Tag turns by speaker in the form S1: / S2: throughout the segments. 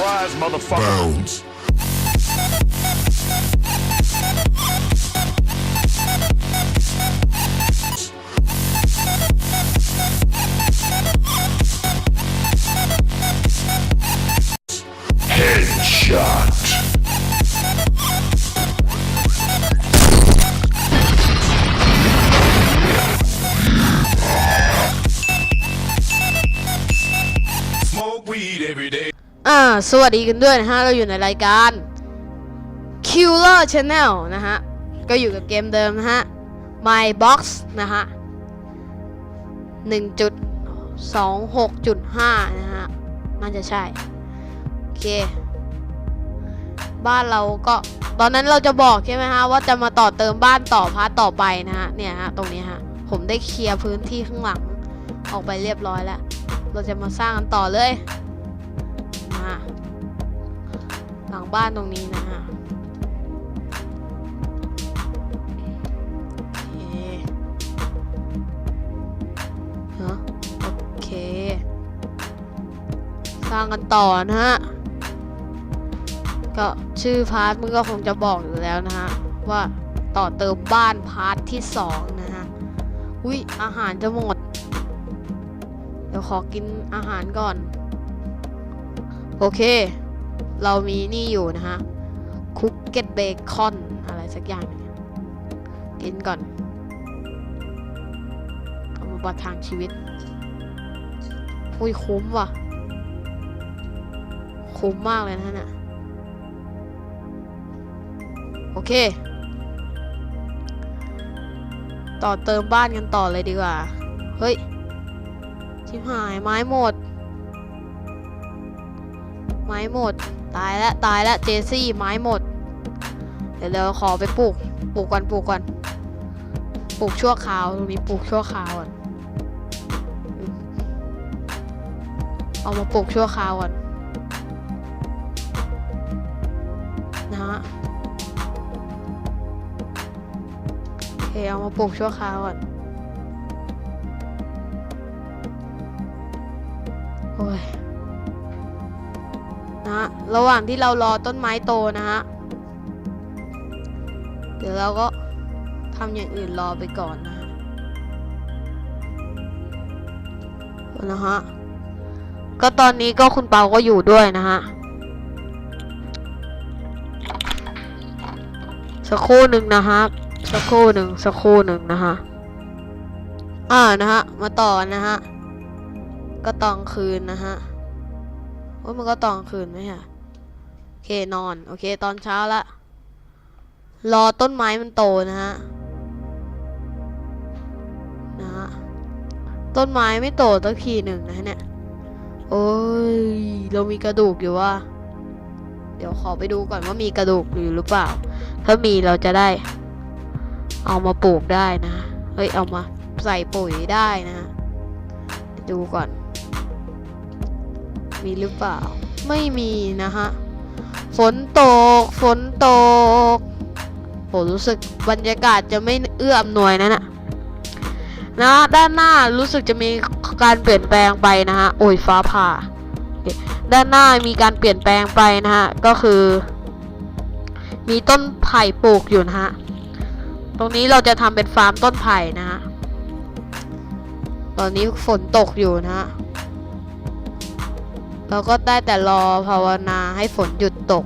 S1: Surprise, motherfucker.
S2: Bounds. Headshot.
S3: สวัสดีกันด้วยนะฮะ เราอยู่ในรายการ Killer Channel นะฮะ ก็อยู่กับเกมเดิมนะฮะ My Box นะฮะ 1.26.5 นะฮะ น่าจะใช่ โอเค บ้านเราก็ ตอนนั้นเราจะบอกใช่ไหมฮะ ว่าจะมาต่อเติมบ้านต่อพาร์ทต่อไปนะฮะ เนี่ยฮะ ตรงนี้ฮะ ผมได้เคลียร์พื้นที่ข้างหลัง ออกไปเรียบร้อยแล้ว เราจะมาสร้างกันต่อเลย นะฮะ หลังบ้านตรงนี้นะฮะโอเคฮะโอเค สร้างกันต่อนะฮะ ก็ชื่อพาร์ทมันก็คงจะบอกอยู่แล้วนะฮะ ว่าต่อเติมบ้านพาร์ทที่สองนะฮะ อุ้ยอาหารจะหมด เดี๋ยวขอกินอาหารก่อน โอเค เรามีนี่อยู่นะฮะ คุกเก็ตเบคอน อะไรสักอย่างนึงกินก่อน เอามาประทังชีวิตอุ้ยคุ้มว่ะ คุ้มมากเลยนะเนี่ยโอเค ต่อเติมบ้านกันต่อเลยดีกว่า เฮ้ย ชิบหายไม้หมด ไม้หมด ตายแล้วตายแล้วเจซี่ไม้หมด เดี๋ยวเราขอไปปลูก ปลูกก่อนปลูกก่อนปลูกชั่วคราวตรงนี้ปลูกชั่วคราวก่อนเอามาปลูกชั่วคราวก่อนนะฮะโอเคเอามาปลูกชั่วคราวก่อนโอ้ย นะฮะ ระหว่างที่เรารอต้นไม้โตนะฮะ เดี๋ยวเราก็ทำอย่างอื่นรอไปก่อนนะฮะนะฮะ ก็ตอนนี้ก็คุณเปาก็อยู่ด้วยนะฮะ สักครู่หนึ่งนะฮะ สักครู่หนึ่งสักครู่หนึ่งนะฮะ อ่านะฮะ มาต่อนนะฮะ ก็ตอนคืนนะฮะ โอ้มันก็ตอนคืนไหมฮะโอเคนอน โอเค ตอนเช้าละ รอต้นไม้มันโตนะฮะ นะฮะ ต้นไม้ไม่โตสักทีหนึ่งนะเนี่ย โอ้ย เรามีกระดูกอยู่ว่า เดี๋ยวขอไปดูก่อนว่ามีกระดูกอยู่หรือเปล่า ถ้ามีเราจะได้ เอามาปลูกได้นะ เฮ้ย เอามาใส่ปุ๋ยได้นะ ดูก่อน มีหรือเปล่า ไม่มีนะฮะ ฝนตก ฝนตกโหรู้สึกบรรยากาศจะไม่เอื้ออำนวยนะนะนะด้านหน้ารู้สึกจะมีการเปลี่ยนแปลงไปนะฮะ โอ้ยฟ้าผ่า ด้านหน้ามีการเปลี่ยนแปลงไปนะฮะ ก็คือ มีต้นไผ่ปลูกอยู่นะฮะ ตรงนี้เราจะทำเป็นฟาร์มต้นไผ่นะฮะ ตอนนี้ฝนตกอยู่นะฮะ เราก็ได้แต่รอภาวนาให้ฝนหยุดตก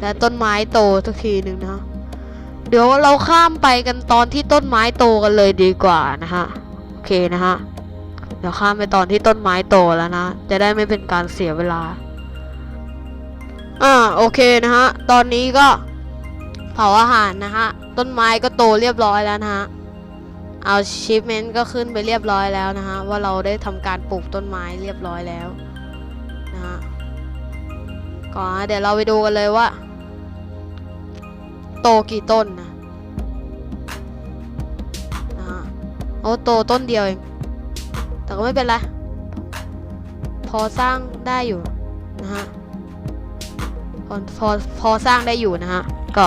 S3: และต้นไม้โตสักทีหนึ่งนะ เดี๋ยวเราข้ามไปกันตอนที่ต้นไม้โตกันเลยดีกว่านะฮะ โอเคนะฮะ เดี๋ยวข้ามไปตอนที่ต้นไม้โตแล้วนะ จะได้ไม่เป็นการเสียเวลา อ่าโอเคนะฮะ ตอนนี้ก็เผาอาหารนะฮะ ต้นไม้ก็โตเรียบร้อยแล้วนะฮะเอาชิปเมนต์ก็ขึ้นไปเรียบร้อยแล้วนะฮะ ว่าเราได้ทำการปลูกต้นไม้เรียบร้อยแล้ว ก่อนนะเดี๋ยวเราไปดูกันเลยว่า โตกี่ต้นนะโอ้โตต้นเดียวเอง แต่ก็ไม่เป็นไร พอสร้างได้อยู่นะฮะ พอพอพอสร้างได้อยู่นะฮะ ก็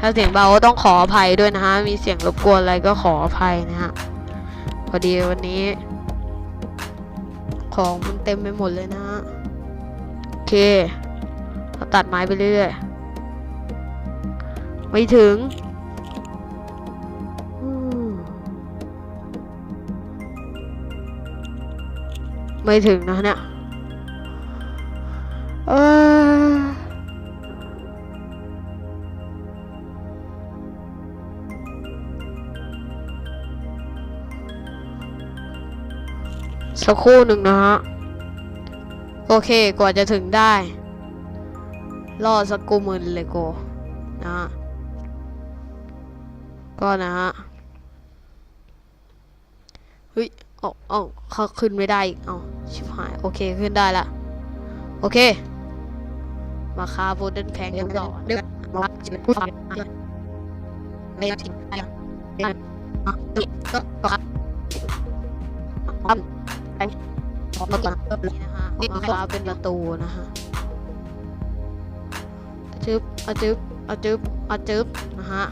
S3: ถ้าเสียงเบาก็ต้องขออภัยด้วยนะฮะ มีเสียงรบกวนอะไรก็ขออภัยนะฮะ พอดีวันนี้ ของมันเต็มไปหมดเลยนะฮะ โอเค เขาตัดไม้ไปเรื่อยไม่ถึงไม่ถึงนะเนี่ยเออสักครู่หนึ่งนะฮะ โอเค กว่าจะถึงได้ รอสักกูมึนเลยโกนะฮะก็นะฮะเฮ้ยเอาเอาเขาขึ้นไม่ได้อีกเอาชิบหาย โอเคขึ้นได้ละ โอเค มาคาโบเดนแพงกันต่อ
S2: เดือดมาชิมผู้ฟังไม่ชิมอะไรก็ก็ครับปั๊มไปพร้อมก่อน
S3: นี่นะฮะมาคาเป็นประตูนะฮะ จึ๊บอะจึ๊บอะจึ๊บอะจึ๊บนะฮะ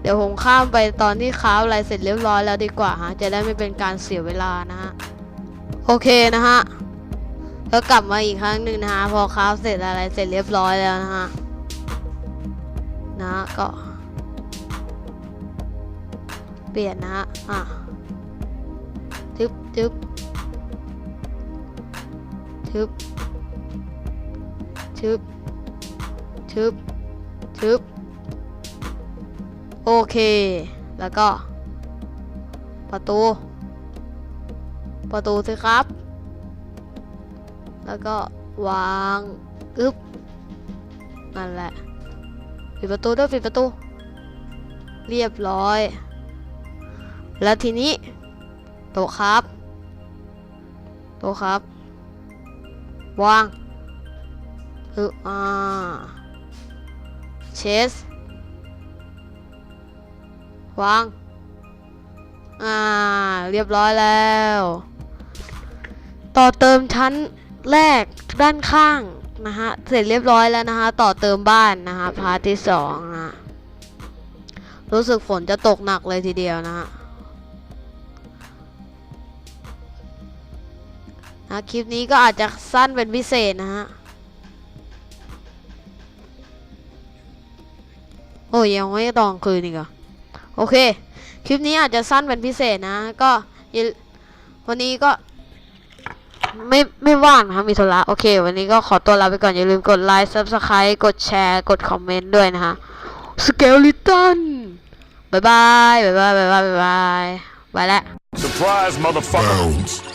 S3: เดี๋ยวผมข้ามไปตอนที่ค้าอะไรเสร็จเรียบร้อยแล้วดีกว่าฮะ จะได้ไม่เป็นการเสียเวลานะฮะ โอเคนะฮะก็กลับมาอีกครั้งหนึ่งนะฮะ พอค้าเสร็จอะไรเสร็จเรียบร้อยแล้วนะฮะ นะฮะก็ เปลี่ยนนะฮะ อะทึบทึบทึบ ทึบทึบทึบโอเค แล้วก็ ประตู ประตูสิครับ แล้วก็วางอึ๊บนั่นแหละ ปิดประตูด้วยปิดประตู เรียบร้อย แล้วทีนี้ โตครับ โตครับ วาง เอออ่าเชสวาง อ่า เรียบร้อยแล้ว ต่อเติมชั้นแรกด้านข้างนะฮะ เสร็จเรียบร้อยแล้วนะฮะต่อเติมบ้านนะฮะพาร์ทที่สองนะรู้สึกฝนจะตกหนักเลยทีเดียวนะฮะนะคลิปนี้ก็อาจจะสั้นเป็นพิเศษนะฮะ โอ้ยยังไม่ตอนคืนอีกเหรอโอเค คลิปนี้อาจจะสั้นเป็นพิเศษนะ ก็อย่าวันนี้ก็ ไม่ไม่ว่างนะคะมีธุระโอเค วันนี้ก็ขอตัวลาไปก่อน อย่าลืมกดไลค์ Subscribe กดแชร์ กดคอมเมนต์ด้วยนะฮะสเกลลิตันบายบายบายบายบายบายบายบายแล้ว
S1: Surprise, motherfucker.
S4: Bounds.